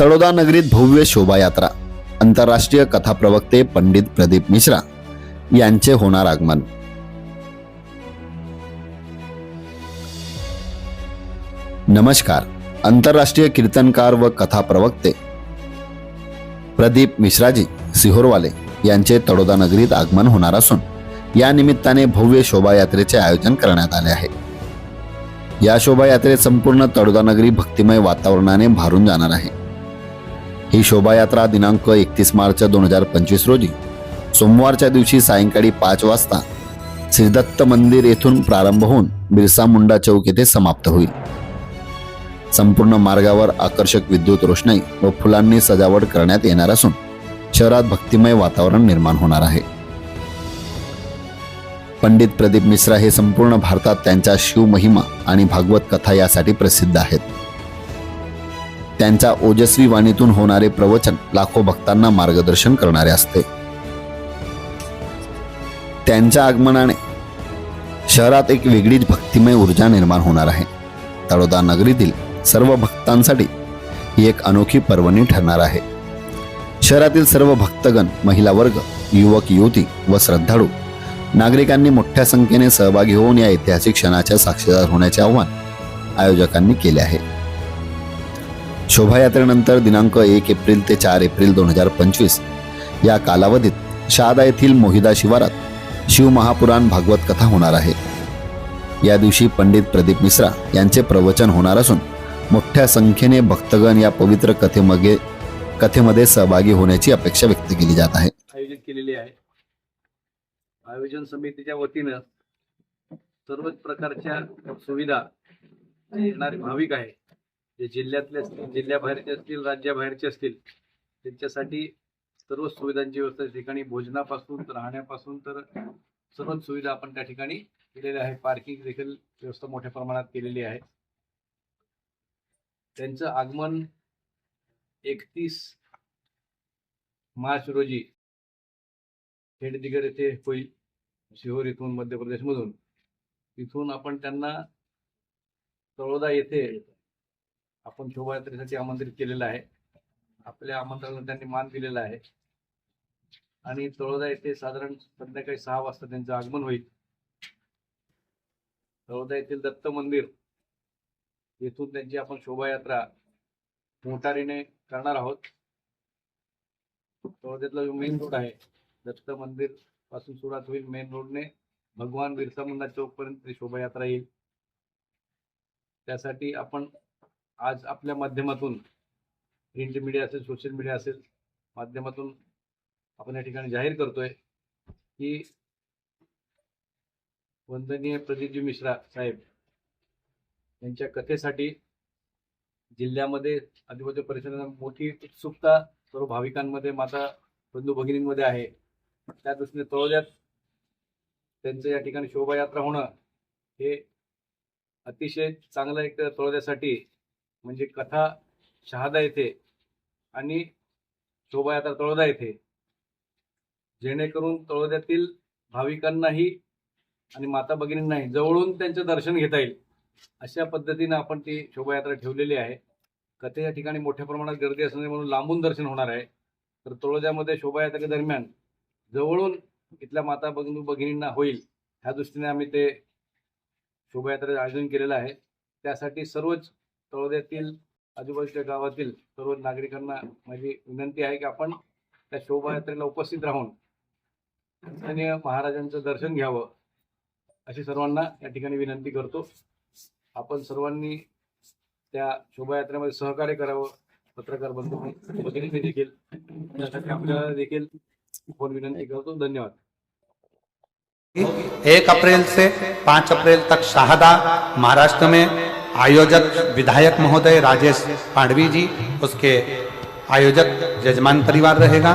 तळोदा नगरीत भव्य शोभायात्रा आंतरराष्ट्रीय कथा प्रवक्ते पंडित प्रदीप मिश्रा यांचे होणार आगमन. नमस्कार आंतरराष्ट्रीय कीर्तनकार व कथा प्रवक्ते प्रदीप मिश्राजी सिहोरवाले यांचे तळोदा नगरीत आगमन होणार असून या निमित्ताने भव्य शोभायात्रेचे आयोजन करण्यात आले आहे. या शोभायात्रेत संपूर्ण तळोदा नगरी भक्तिमय वातावरणाने भारून जाणार आहे. ही शोभायात्रा दिनांक एकतीस मार्च दोन हजार पंचवीस रोजी. सोमवारच्या दिवशी सायंकाळी पाच वाजता श्रीदत्त मंदिर येथून प्रारंभ होऊन बिरसा मुंडा चौक येथे समाप्त होईल. संपूर्ण मार्गावर आकर्षक विद्युत रोषणाई व फुलांनी सजावट करण्यात येणार असून शहरात भक्तिमय वातावरण निर्माण होणार आहे. पंडित प्रदीप मिश्रा हे संपूर्ण भारतात त्यांच्या शिवमहिमा आणि भागवत कथा यासाठी प्रसिद्ध आहेत. त्यांच्या ओजस्वी वाणीतून होणारे प्रवचन लाखो भक्तांना मार्गदर्शन करणारे असते. त्यांच्या आगमनाने शहरात एक वेगळीच भक्तिमय ऊर्जा निर्माण होणार आहे. तळोदा नगरीतील सर्व भक्तांसाठी ही एक अनोखी पर्वणी ठरणार आहे. शहरातील सर्व भक्तगण महिला वर्ग युवक युवती व श्रद्धाळू नागरिकांनी मोठ्या संख्येने सहभागी होऊन या ऐतिहासिक क्षणाच्या साक्षीदार होण्याचे आवाहन आयोजकांनी केले आहे. शोभायात्रेनंतर दिनांक एक एप्रिल ते चार एप्रिल दोन हजार पंचवीस या कालावधीत शहादा येथील मोहिदा शिवारात शिवमहापुराण भागवत कथा होणार आहे. या दिवशी पंडित प्रदीप मिश्रा यांचे प्रवचन होणार असून मोठ्या संख्येने भक्तगण या पवित्र कथेमध्ये कथेमध्ये सहभागी होण्याची अपेक्षा व्यक्त केली जात आहे. आयोजित केलेली आहे. आयोजन समितीच्या वतीनं सर्वच प्रकारच्या सुविधा येणारे भाविक आहे जे जिल्ह्यातले असतील जिल्ह्याबाहेरचे असतील राज्याबाहेरचे असतील त्यांच्यासाठी सर्व सुविधांची व्यवस्था त्या ठिकाणी भोजनापासून तर राहण्यापासून तर सर्वच सुविधा आपण त्या ठिकाणी केलेल्या आहे पार्किंग देखील व्यवस्था मोठ्या प्रमाणात केलेली आहे. त्यांचं आगमन एकतीस मार्च रोजी खेडदिगर येथे होईल शिहोर इथून मध्य प्रदेशमधून. तिथून आपण त्यांना तळोदा येथे आपण शोभायात्रेसाठी आमंत्रित केलेलं आहे. आपल्या आमंत्रणाला त्यांनी मान दिलेला आहे. आणि तळोदा येथे साधारण संध्याकाळी सहा वाजता त्यांचं आगमन होईल. तळोदा येथील दत्त मंदिर येथून त्यांची आपण शोभायात्रा मोटारीने करणार आहोत. तळोद्यातला जो मेन रोड आहे दत्त मंदिरपासून सुरुवात होईल मेन रोडने भगवान बिरसा मुंडा चौक पर्यंत शोभायात्रा येईल. त्यासाठी आपण आज आपल्या माध्यमातून प्रिंट मीडिया असेल सोशल मीडिया असेल माध्यमातून आपण या ठिकाणी जाहीर करतोय की वंदनीय प्रदीपजी मिश्रा साहेब यांच्या कथेसाठी जिल्ह्यामध्ये आदिवासी परिषदेला मोठी उत्सुकता सर्व भाविकांमध्ये माता बंधू भगिनींमध्ये आहे. त्या दृष्टीने तळोद्यात त्यांचं या ठिकाणी शोभायात्रा होणं हे अतिशय चांगलं एक तळोद्यासाठी म्हणजे कथा शहादा येथे आणि शोभायात्रा तळोदा येथे जेणेकरून तळोद्यातील भाविकांनाही आणि माता भगिनींनाही जवळून त्यांचं दर्शन घेता येईल. अशा पद्धतीनं आपण ती शोभायात्रा ठेवलेली आहे. कथेच्या ठिकाणी मोठ्या प्रमाणात गर्दी असणारे म्हणून लांबून दर्शन होणार आहे. तर तळोद्यामध्ये शोभायात्रेदरम्यान जवळून इथल्या माता बंधू भगिनींना होईल. ह्या दृष्टीने आम्ही ते शोभायात्रेचं आयोजन केलेलं आहे. त्यासाठी सर्वच तळोद्यातील आजूबाजूच्या गावातील सर्व नागरिकांना माझी विनंती आहे की आपण त्या शोभायात्रेला उपस्थित राहून स्थानीय महाराजांचं दर्शन घ्यावं अशी सर्वांना या ठिकाणी विनंती करतो. आपण सर्वांनी त्या शोभायात्रेमध्ये सहकार्य करावं. पत्रकार बंधू वगैरे देखील आपल्याला देखील फोन विनंती करतो. धन्यवाद. एक अप्रैल से पाँच अप्रैल तक शाहदा महाराष्ट्र में आयोजक विधायक महोदय राजेश पांडवी जी उसके आयोजक यजमान परिवार रहेगा।